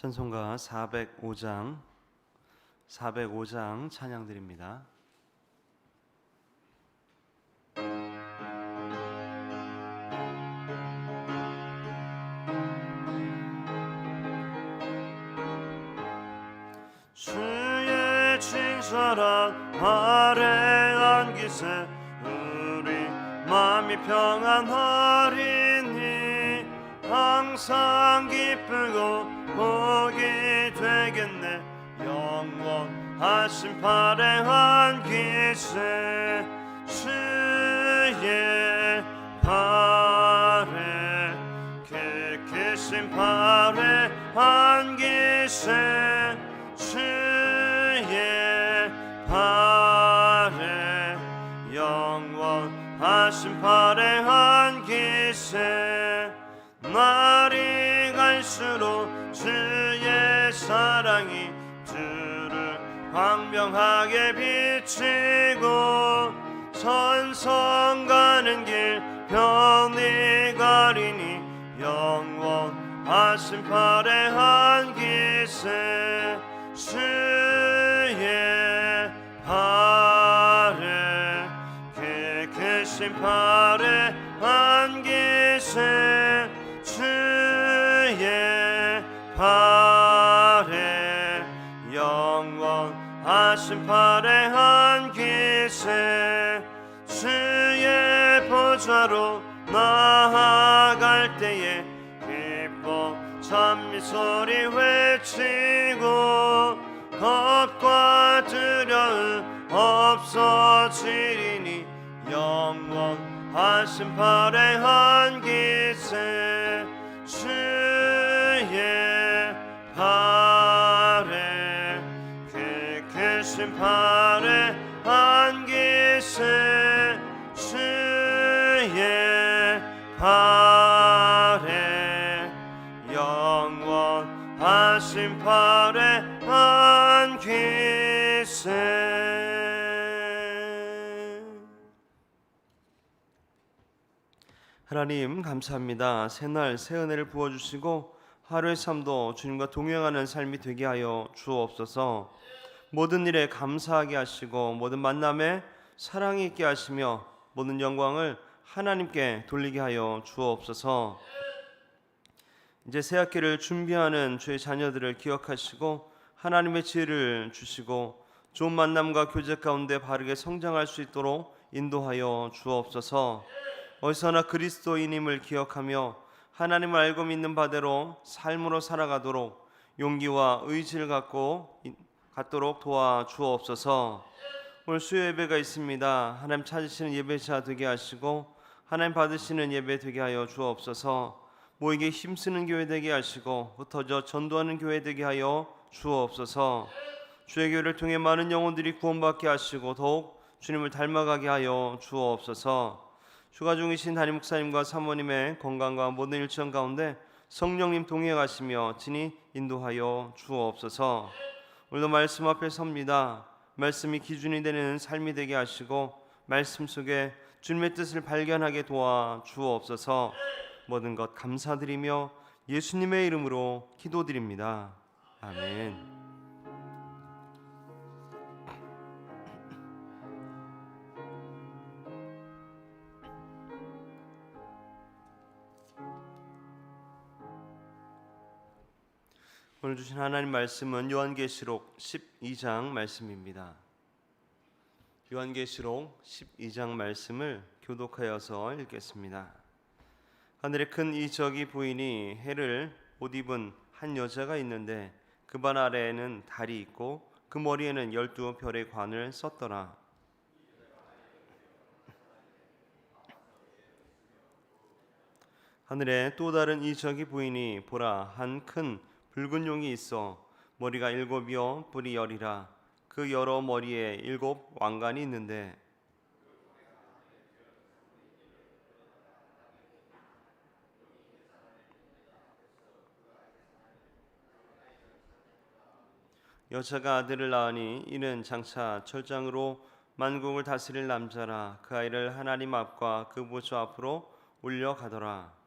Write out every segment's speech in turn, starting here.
찬송가 405장 405장 찬양 드립니다. 주의 친절한 발에 안기세 우리 마음이 평안하리니 항상 기쁘고 하신 발에 안기세 주의 발에 계신 발에 안기세 주의 발에 영원하신 발에 안기세 날이 갈수록 주의 사랑이 주를 광명하게 비치고 선성 가는 길 편히 가리니 영원하신 발에 안기세 주의 발에 계신 발에 소리 외치고 겁과 두려움 없어지리니 영원하신 발에 안기세 주의 발에 계신 발에 안기세 하나님 감사합니다. 새날 새 은혜를 부어 주시고 하루의 삶도 주님과 동행하는 삶이 되게 하여 주옵소서. 모든 일에 감사하게 하시고 모든 만남에 사랑이 있게 하시며 모든 영광을 하나님께 돌리게 하여 주옵소서. 이제 새 학기를 준비하는 주의 자녀들을 기억하시고 하나님의 지혜를 주시고 좋은 만남과 교제 가운데 바르게 성장할 수 있도록 인도하여 주옵소서. 어디서나 그리스도인임을 기억하며 하나님을 알고 믿는 바대로 삶으로 살아가도록 용기와 의지를 갖고 이- 갖도록 도와 주옵소서. 오늘 수요 예배가 있습니다. 하나님 찾으시는 예배자 되게 하시고 하나님 받으시는 예배 되게 하여 주옵소서. 모이게 힘쓰는 교회 되게 하시고 흩어져 전도하는 교회 되게 하여 주옵소서. 주의 교회를 통해 많은 영혼들이 구원받게 하시고 더욱 주님을 닮아가게 하여 주옵소서. 휴가 중이신 담임 목사님과 사모님의 건강과 모든 일정 가운데 성령님 동행하시며 진히 인도하여 주옵소서. 오늘도 말씀 앞에 섭니다. 말씀이 기준이 되는 삶이 되게 하시고 말씀 속에 주님의 뜻을 발견하게 도와 주옵소서. 모든 것 감사드리며 예수님의 이름으로 기도드립니다. 아멘. 오늘 주신 하나님 말씀은 요한계시록 12장 말씀입니다. 요한계시록 12장 말씀을 교독하여서 읽겠습니다. 하늘에 큰 이적이 보이니 해를 옷 입은 한 여자가 있는데 그 발 아래에는 달이 있고 그 머리에는 열두 별의 관을 썼더라. 하늘에 또 다른 이적이 보이니 보라 한 큰 붉은 용이 있어 머리가 일곱이요 뿔이 열이라. 그 여러 머리에 일곱 왕관이 있는데 여자가 아들을 낳으니 이는 장차 철장으로 만국을 다스릴 남자라. 그 아이를 하나님 앞과 그 보좌 앞으로 올려 가더라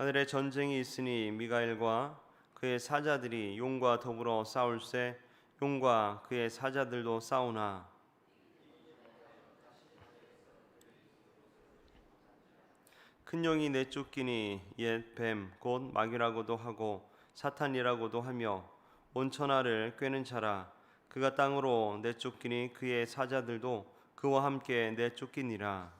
하늘에 전쟁이 있으니 미가엘과 그의 사자들이 용과 더불어 싸울세 용과 그의 사자들도 싸우나. 큰 용이 내쫓기니 옛 뱀 곧 마귀라고도 하고 사탄이라고도 하며 온 천하를 꿰는 자라. 그가 땅으로 내쫓기니 그의 사자들도 그와 함께 내쫓기니라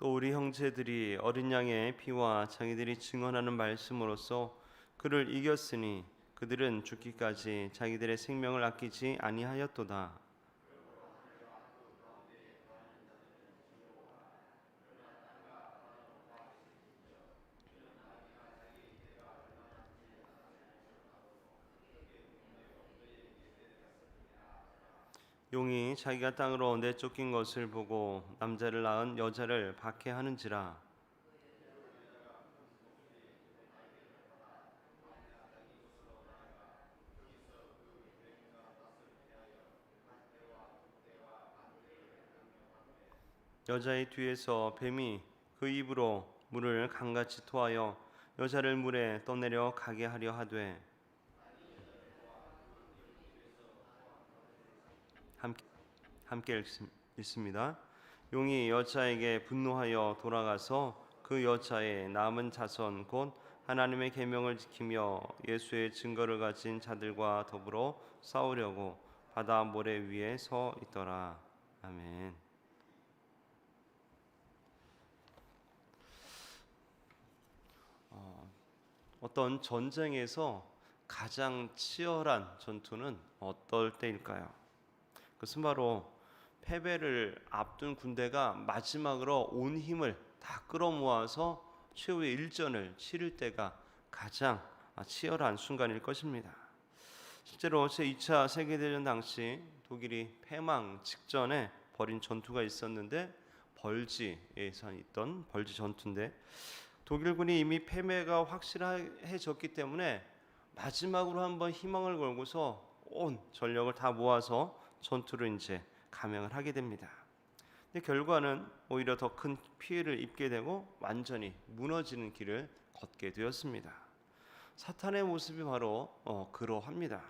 또 우리 형제들이 어린 양의 피와 자기들이 증언하는 말씀으로써 그를 이겼으니 그들은 죽기까지 자기들의 생명을 아끼지 아니하였도다. 용이 자기가 땅으로 내쫓긴 것을 보고 남자를 낳은 여자를 박해하는지라. 여자의 뒤에서 뱀이 그 입으로 물을 강같이 토하여 여자를 물에 떠내려 가게 하려 하되 함께, 함께 읽습- 읽습니다. 용이 여자에게 분노하여 돌아가서 그 여자의 남은 자손 곧 하나님의 계명을 지키며 예수의 증거를 가진 자들과 더불어 싸우려고 바다 모래 위에 서 있더라. 아멘. 어, 어떤 전쟁에서 가장 치열한 전투는 어떨 때일까요? 그것은 바로 패배를 앞둔 군대가 마지막으로 온 힘을 다 끌어모아서 최후의 일전을 치를 때가 가장 치열한 순간일 것입니다. 실제로 제2차 세계대전 당시 독일이 패망 직전에 벌인 전투가 있었는데 벌지에서 있던 벌지 전투인데 독일군이 이미 패배가 확실해졌기 때문에 마지막으로 한번 희망을 걸고서 온 전력을 다 모아서 전투를 이제 감행을 하게 됩니다. 근데 결과는 오히려 더 큰 피해를 입게 되고 완전히 무너지는 길을 걷게 되었습니다. 사탄의 모습이 바로 어, 그러합니다.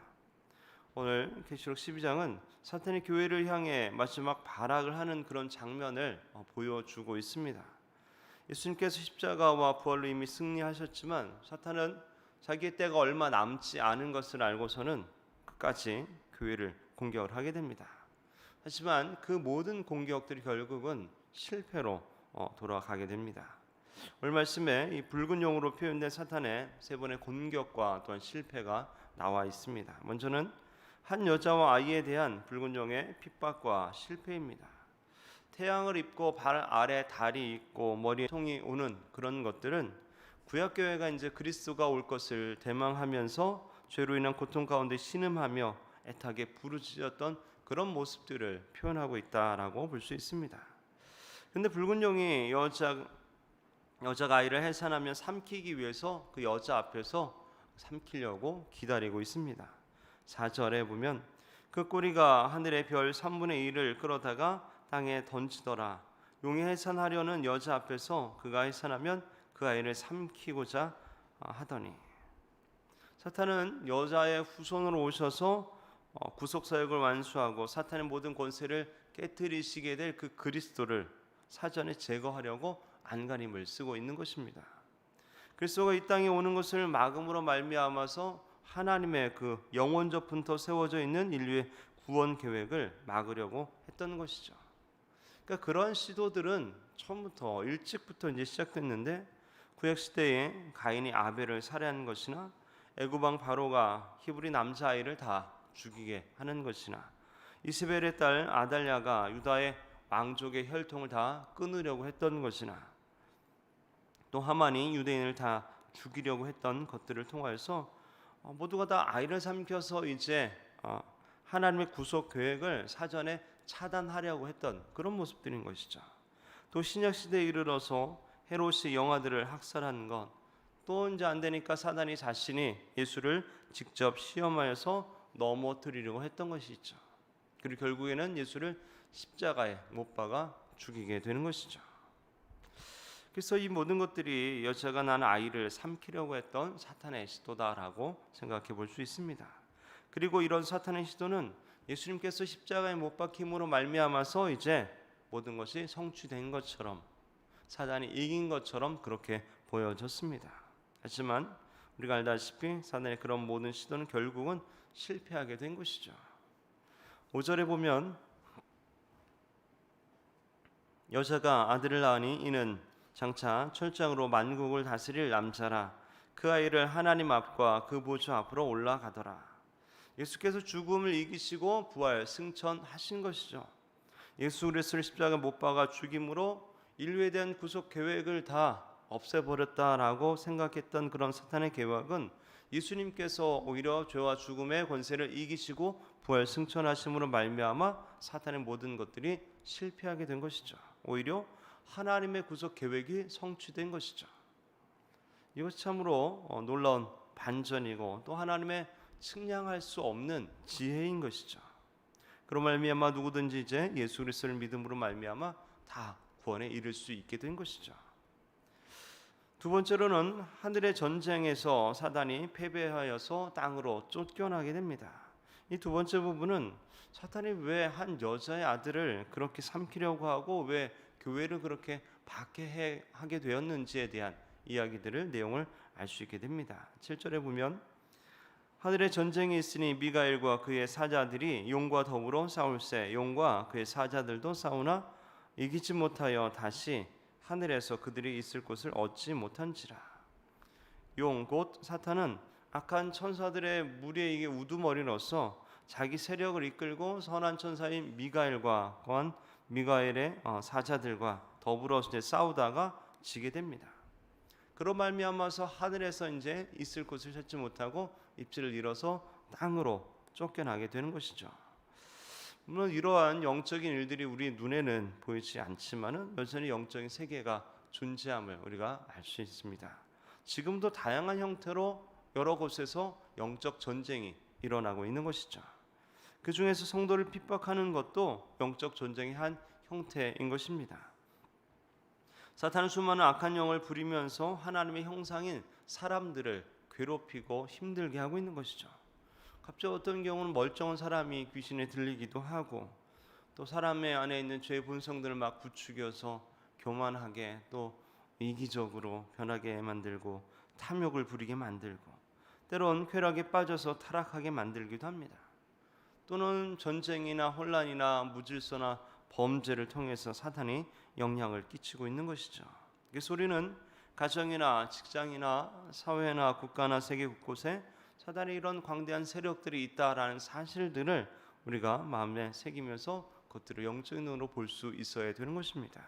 오늘 계시록 12장은 사탄이 교회를 향해 마지막 발악을 하는 그런 장면을 어, 보여주고 있습니다. 예수님께서 십자가와 부활로 이미 승리하셨지만 사탄은 자기의 때가 얼마 남지 않은 것을 알고서는 끝까지 교회를 공격을 하게 됩니다. 하지만 그 모든 공격들이 결국은 실패로 어, 돌아가게 됩니다. 오늘 말씀에 이 붉은 용으로 표현된 사탄의 세 번의 공격과 또한 실패가 나와 있습니다. 먼저는 한 여자와 아이에 대한 붉은 용의 핍박과 실패입니다. 태양을 입고 발 아래 달이 있고 머리에 통이 오는 그런 것들은 구약 교회가 이제 그리스도가 올 것을 대망하면서 죄로 인한 고통 가운데 신음하며 애타게 부르짖었던 그런 모습들을 표현하고 있다라고 볼 수 있습니다. 근데 붉은 용이 여자 여자가 아이를 해산하면 삼키기 위해서 그 여자 앞에서 삼키려고 기다리고 있습니다. 4절에 보면 그 꼬리가 하늘의 별 3분의 1을 끌어다가 땅에 던지더라. 용이 해산하려는 여자 앞에서 그가 해산하면 그 아이를 삼키고자 하더니 사탄은 여자의 후손으로 오셔서 어, 구속 사역을 완수하고 사탄의 모든 권세를 깨뜨리시게 될 그 그리스도를 사전에 제거하려고 안간힘을 쓰고 있는 것입니다. 그리스도가 이 땅에 오는 것을 막음으로 말미암아서 하나님의 그 영원적 분터 세워져 있는 인류의 구원 계획을 막으려고 했던 것이죠. 그러니까 그런 시도들은 처음부터 일찍부터 이제 시작됐는데 구약 시대에 가인이 아벨을 살해한 것이나 애굽왕 바로가 히브리 남자 아이를 다 죽이게 하는 것이나 이스벨의 딸 아달랴가 유다의 왕족의 혈통을 다 끊으려고 했던 것이나 또 하만이 유대인을 다 죽이려고 했던 것들을 통하여서 어, 모두가 다 아이를 삼켜서 이제 어, 하나님의 구속 계획을 사전에 차단하려고 했던 그런 모습들인 것이죠. 또 신약 시대에 이르러서 헤롯이 영아들을 학살한 것, 또 이제 안 되니까 사단이 자신이 예수를 직접 시험하여서 넘어뜨리려고 했던 것이 있죠. 그리고 결국에는 예수를 십자가에 못 박아 죽이게 되는 것이죠. 그래서 이 모든 것들이 여자가 난 아이를 삼키려고 했던 사탄의 시도다라고 생각해 볼 수 있습니다. 그리고 이런 사탄의 시도는 예수님께서 십자가에 못 박힘으로 말미암아서 이제 모든 것이 성취된 것처럼 사단이 이긴 것처럼 그렇게 보여졌습니다. 하지만 우리가 알다시피 사단의 그런 모든 시도는 결국은 실패하게 된 것이죠. 5절에 보면 여자가 아들을 낳으니 이는 장차 철장으로 만국을 다스릴 남자라 그 아이를 하나님 앞과 그 보좌 앞으로 올라가더라. 예수께서 죽음을 이기시고 부활 승천하신 것이죠. 예수 그리스도를 십자가 못 박아 죽임으로 인류에 대한 구속 계획을 다 없애버렸다라고 생각했던 그런 사탄의 계획은 예수님께서 오히려 죄와 죽음의 권세를 이기시고 부활 승천하심으로 말미암아 사탄의 모든 것들이 실패하게 된 것이죠. 오히려 하나님의 구속 계획이 성취된 것이죠. 이것 참으로 어, 놀라운 반전이고 또 하나님의 측량할 수 없는 지혜인 것이죠. 그런 말미암아 누구든지 이제 예수 그리스도를 믿음으로 말미암아 다 구원에 이를 수 있게 된 것이죠. 두 번째로는 하늘의 전쟁에서 사단이 패배하여서 땅으로 쫓겨나게 됩니다. 이 두 번째 부분은 사탄이 왜 한 여자의 아들을 그렇게 삼키려고 하고 왜 교회를 그렇게 박해해 하게 되었는지에 대한 이야기들을 내용을 알 수 있게 됩니다. 7절에 보면 하늘의 전쟁이 있으니 미가엘과 그의 사자들이 용과 더불어 싸울세 용과 그의 사자들도 싸우나 이기지 못하여 다시 하늘에서 그들이 있을 곳을 얻지 못한지라 용 곧 사탄은 악한 천사들의 무리에 우두머리로서 자기 세력을 이끌고 선한 천사인 미가엘과 또한 미가엘의 어, 사자들과 더불어 이제 싸우다가 지게 됩니다. 그로 말미암아서 하늘에서 이제 있을 곳을 찾지 못하고 입지를 잃어서 땅으로 쫓겨나게 되는 것이죠. 물론 이러한 영적인 일들이 우리 눈에는 보이지 않지만은 여전히 영적인 세계가 존재함을 우리가 알 수 있습니다. 지금도 다양한 형태로 여러 곳에서 영적 전쟁이 일어나고 있는 것이죠. 그 중에서 성도를 핍박하는 것도 영적 전쟁의 한 형태인 것입니다. 사탄은 수많은 악한 영을 부리면서 하나님의 형상인 사람들을 괴롭히고 힘들게 하고 있는 것이죠. 갑자기 어떤 경우는 멀쩡한 사람이 귀신에 들리기도 하고 또 사람의 안에 있는 죄의 본성들을 막 부추겨서 교만하게 또 이기적으로 변하게 만들고 탐욕을 부리게 만들고 때론 쾌락에 빠져서 타락하게 만들기도 합니다. 또는 전쟁이나 혼란이나 무질서나 범죄를 통해서 사탄이 영향을 끼치고 있는 것이죠. 그래서 우리는 가정이나 직장이나 사회나 국가나 세계 곳곳에 사단의 이런 광대한 세력들이 있다라는 사실들을 우리가 마음에 새기면서 그것들을 영적인 눈으로 볼 수 있어야 되는 것입니다.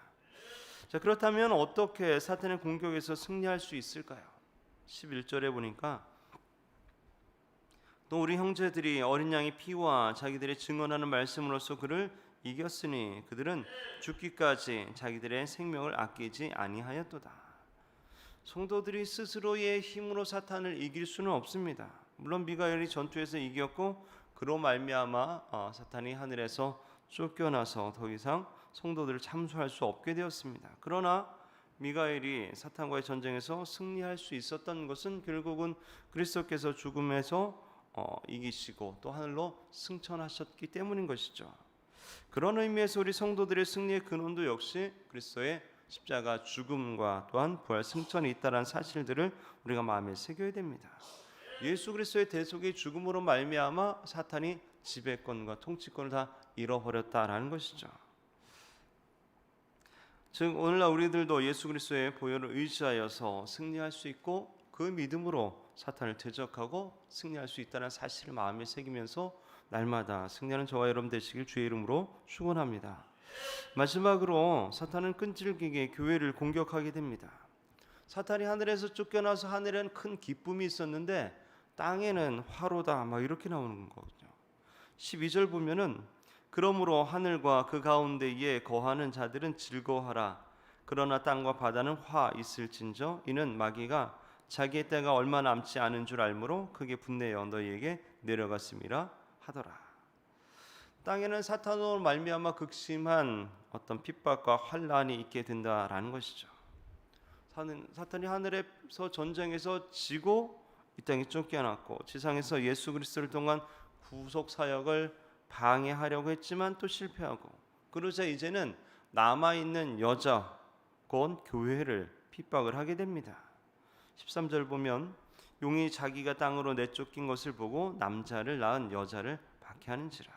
자, 그렇다면 어떻게 사탄의 공격에서 승리할 수 있을까요? 11절에 보니까 또 우리 형제들이 어린 양의 피와 자기들의 증언하는 말씀으로써 그를 이겼으니 그들은 죽기까지 자기들의 생명을 아끼지 아니하였도다. 성도들이 스스로의 힘으로 사탄을 이길 수는 없습니다. 물론 미가엘이 전투에서 이겼고 그로 말미암아 어, 사탄이 하늘에서 쫓겨나서 더 이상 성도들을 참수할 수 없게 되었습니다. 그러나 미가엘이 사탄과의 전쟁에서 승리할 수 있었던 것은 결국은 그리스도께서 죽음에서 어, 이기시고 또 하늘로 승천하셨기 때문인 것이죠. 그런 의미에서 우리 성도들의 승리의 근원도 역시 그리스도의 십자가 죽음과 또한 부활 승천이 있다는 사실들을 우리가 마음에 새겨야 됩니다. 예수 그리스도의 대속의 죽음으로 말미암아 사탄이 지배권과 통치권을 다 잃어버렸다라는 것이죠. 즉 오늘날 우리들도 예수 그리스도의 보혈을 의지하여서 승리할 수 있고 그 믿음으로 사탄을 대적하고 승리할 수 있다는 사실을 마음에 새기면서 날마다 승리하는 저와 여러분 되시길 주의 이름으로 축원합니다. 마지막으로 사탄은 끈질기게 교회를 공격하게 됩니다. 사탄이 하늘에서 쫓겨나서 하늘에는 큰 기쁨이 있었는데 땅에는 화로다 막 이렇게 나오는 거거든요. 12절 보면은 그러므로 하늘과 그 가운데에 거하는 자들은 즐거워하라 그러나 땅과 바다는 화 있을진저 이는 마귀가 자기의 때가 얼마 남지 않은 줄 알므로 크게 분내어 너희에게 내려갔음이라 하더라. 땅에는 사탄으로 말미암아 극심한 어떤 핍박과 환란이 있게 된다라는 것이죠. 사탄이 하늘에서 전쟁에서 지고 이 땅에 쫓겨났고 지상에서 예수 그리스도를 통한 구속 사역을 방해하려고 했지만 또 실패하고 그러자 이제는 남아 있는 여자 곧 교회를 핍박을 하게 됩니다. 13절 보면 용이 자기가 땅으로 내쫓긴 것을 보고 남자를 낳은 여자를 박해하는지라.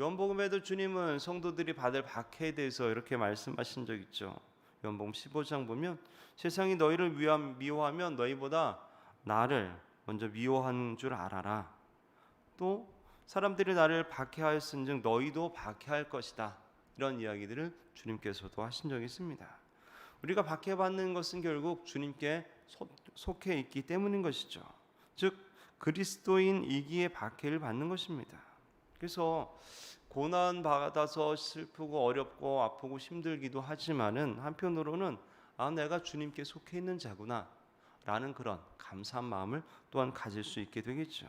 요한복음에도 주님은 성도들이 받을 박해에 대해서 이렇게 말씀하신 적 있죠. 요한복음 15장 보면 세상이 너희를 위함 미워하면 너희보다 나를 먼저 미워한 줄 알아라. 또 사람들이 나를 박해하였은즉 너희도 박해할 것이다. 이런 이야기들을 주님께서도 하신 적이 있습니다. 우리가 박해받는 것은 결국 주님께 소- 속해 있기 때문인 것이죠. 즉 그리스도인이기에 박해를 받는 것입니다. 그래서 고난 받아서 슬프고 어렵고 아프고 힘들기도 하지만은 한편으로는 아 내가 주님께 속해 있는 자구나 라는 그런 감사한 마음을 또한 가질 수 있게 되겠죠.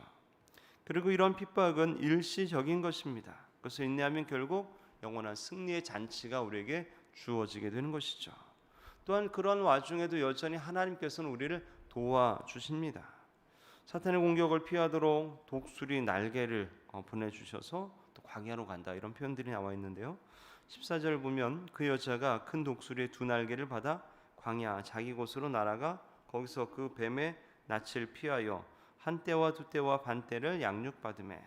그리고 이런 핍박은 일시적인 것입니다. 그래서 인내하면 결국 영원한 승리의 잔치가 우리에게 주어지게 되는 것이죠. 또한 그런 와중에도 여전히 하나님께서는 우리를 도와주십니다. 사탄의 공격을 피하도록 독수리 날개를 어, 보내주셔서 또 광야로 간다 이런 표현들이 나와 있는데요. 14절 보면 그 여자가 큰 독수리의 두 날개를 받아 광야 자기 곳으로 날아가 거기서 그 뱀의 낯을 피하여 한 때와 두 때와 반 때를 양육받음에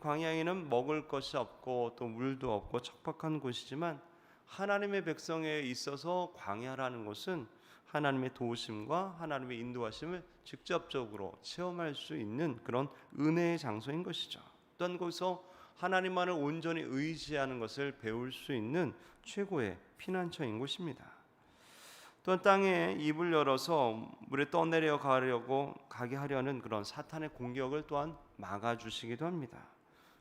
광야에는 먹을 것이 없고 또 물도 없고 척박한 곳이지만 하나님의 백성에 있어서 광야라는 것은 하나님의 도우심과 하나님의 인도하심을 직접적으로 체험할 수 있는 그런 은혜의 장소인 것이죠. 또한 거기서 하나님만을 온전히 의지하는 것을 배울 수 있는 최고의 피난처인 곳입니다. 또한 땅에 입을 열어서 물에 떠내려 가려고 가게 하려는 그런 사탄의 공격을 또한 막아 주시기도 합니다.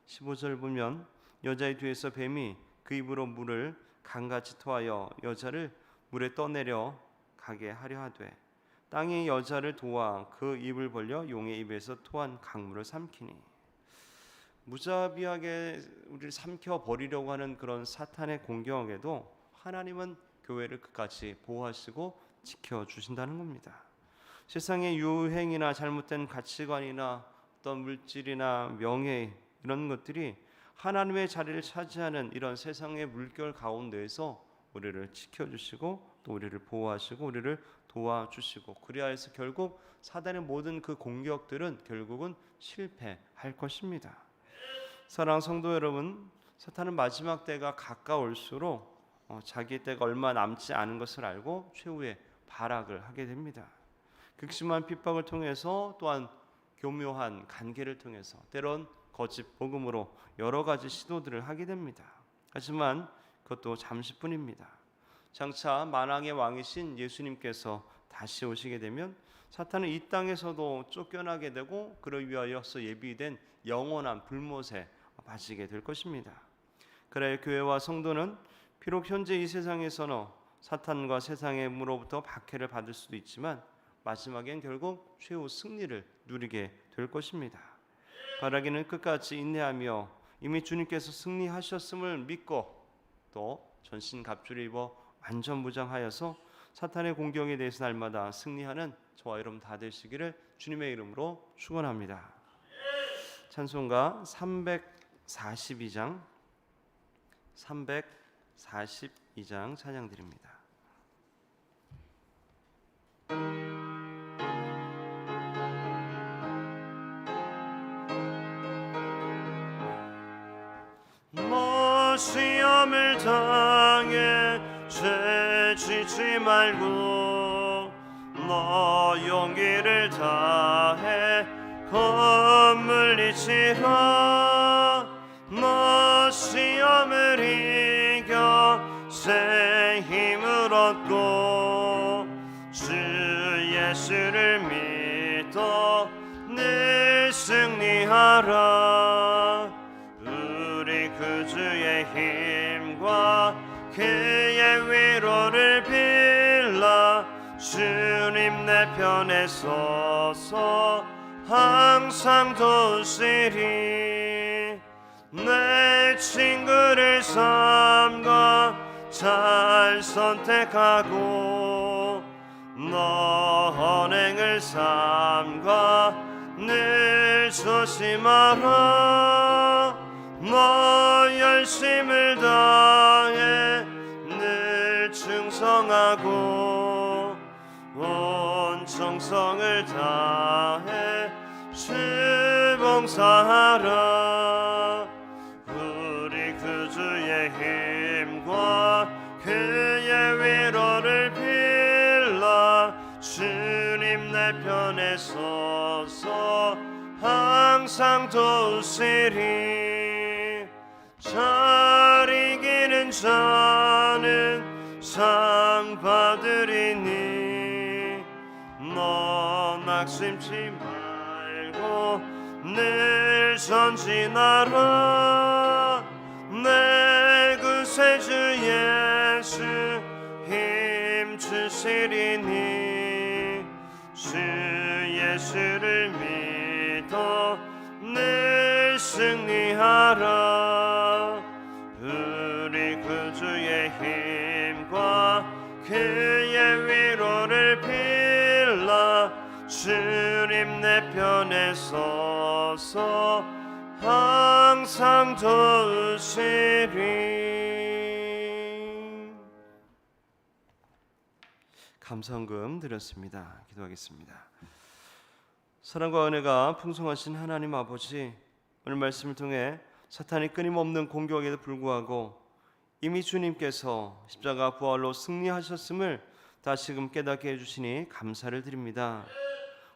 15절 보면 여자의 뒤에서 뱀이 그 입으로 물을 강같이 토하여 여자를 물에 떠내려 가게 하려 하되 땅이 여자를 도와 그 입을 벌려 용의 입에서 토한 강물을 삼키니 무자비하게 우리를 삼켜 버리려고 하는 그런 사탄의 공격에도 하나님은 교회를 끝까지 보호하시고 지켜 주신다는 겁니다. 세상의 유행이나 잘못된 가치관이나 어떤 물질이나 명예 이런 것들이 하나님의 자리를 차지하는 이런 세상의 물결 가운데에서 우리를 지켜주시고 또 우리를 보호하시고 우리를 도와주시고 그리하여서 결국 사단의 모든 그 공격들은 결국은 실패할 것입니다. 사랑 성도 여러분, 사탄은 마지막 때가 가까울수록 어, 자기의 때가 얼마 남지 않은 것을 알고 최후의 발악을 하게 됩니다. 극심한 핍박을 통해서 또한 교묘한 관계를 통해서 때론 거짓 복음으로 여러 가지 시도들을 하게 됩니다. 하지만 그것도 잠시뿐입니다. 장차 만왕의 왕이신 예수님께서 다시 오시게 되면 사탄은 이 땅에서도 쫓겨나게 되고 그를 위하여서 예비된 영원한 불못에 빠지게 될 것입니다. 그래 교회와 성도는 비록 현재 이 세상에서는 사탄과 세상의 무로부터 박해를 받을 수도 있지만 마지막엔 결국 최후 승리를 누리게 될 것입니다. 바라기는 끝까지 인내하며 이미 주님께서 승리하셨음을 믿고 또 전신 갑주를 입어 완전 무장하여서 사탄의 공격에 대해서 날마다 승리하는 저와 여러분 다 되시기를 주님의 이름으로 축원합니다. 찬송가 342장 342장 찬양 드립니다. 너 시험을 당해 죄 지지 말고 너 용기를 다해 건물 이치라 새 힘을 얻고 주 예수를 믿어 늘 승리하라. 우리 그 주의 힘과 그의 위로를 주님 내 편에 서서 항상 도시리. 내 친구를 삼가 잘 선택하고 너 언행을 삼가 늘 조심하라. 너 열심을 다해 늘 충성하고 온 정성을 다해 주봉사하라 항상 도우시리. 잘 이기는 자는 상 받으리니. 너 낙심치 말고 늘 전진하라. 내 구세주 예수 힘 주시리니. 주 예수를 늘 승리하라 우리 구주의 힘과 그의 위로를 빌라 주님 내 편에 서서 항상 도우시리 감사헌금 드렸습니다. 기도하겠습니다. 사랑과 은혜가 풍성하신 하나님 아버지 오늘 말씀을 통해 사탄이 끊임없는 공격에도 불구하고 이미 주님께서 십자가 부활로 승리하셨음을 다시금 깨닫게 해주시니 감사를 드립니다.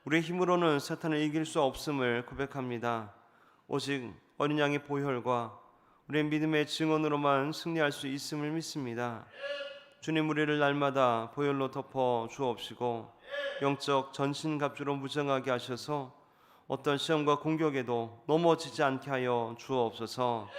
우리의 힘으로는 사탄을 이길 수 없음을 고백합니다. 오직 어린 양의 보혈과 우리의 믿음의 증언으로만 승리할 수 있음을 믿습니다. 주님 우리를 날마다 보혈로 덮어 주옵시고 영적 전신갑주로 무장하게 하셔서 어떤 시험과 공격에도 넘어지지 않게 하여 주옵소서.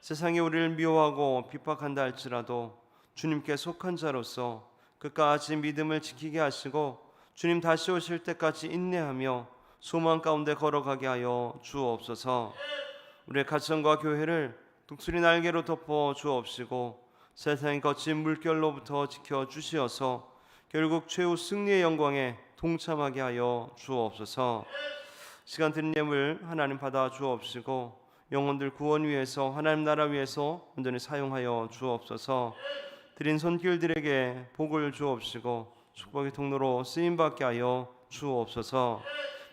세상이 우리를 미워하고 핍박한다 할지라도 주님께 속한 자로서 끝까지 믿음을 지키게 하시고 주님 다시 오실 때까지 인내하며 소망 가운데 걸어가게 하여 주옵소서. 우리의 가정과 교회를 독수리 날개로 덮어 주옵시고 세상의 거친 물결로부터 지켜 주시어서 결국 최후 승리의 영광에 동참하게 하여 주옵소서. 시간 드린 예물 하나님 받아 주옵시고 영혼들 구원 위해서 하나님 나라 위해서 온전히 사용하여 주옵소서. 드린 손길들에게 복을 주옵시고 축복의 통로로 쓰임 받게 하여 주옵소서.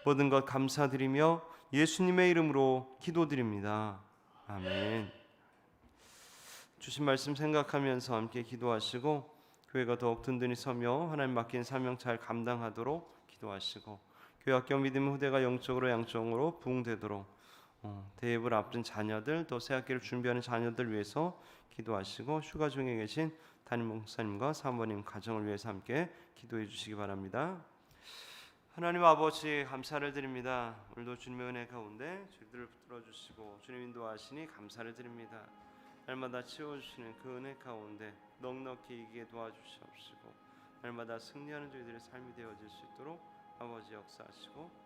모든 것 감사드리며 예수님의 이름으로 기도드립니다. 아멘. 주신 말씀 생각하면서 함께 기도하시고 교회가 더욱 든든히 서며 하나님 맡긴 사명 잘 감당하도록 기도하시고 교회 학교 믿음 후대가 영적으로 양적으로 부흥되도록 어, 대입을 앞둔 자녀들 또 새학기를 준비하는 자녀들 위해서 기도하시고 휴가 중에 계신 담임 목사님과 사모님 가정을 위해서 함께 기도해 주시기 바랍니다. 하나님 아버지 감사를 드립니다. 오늘도 주님의 은혜 가운데 저희들을 붙들어 주시고 주님 인도하시니 감사를 드립니다. 날마다 채워 주시는 그 은혜 가운데 넉넉히 이기게 도와주시옵시고 날마다 승리하는 저희들의 삶이 되어질 수 있도록 아버지 역사하시고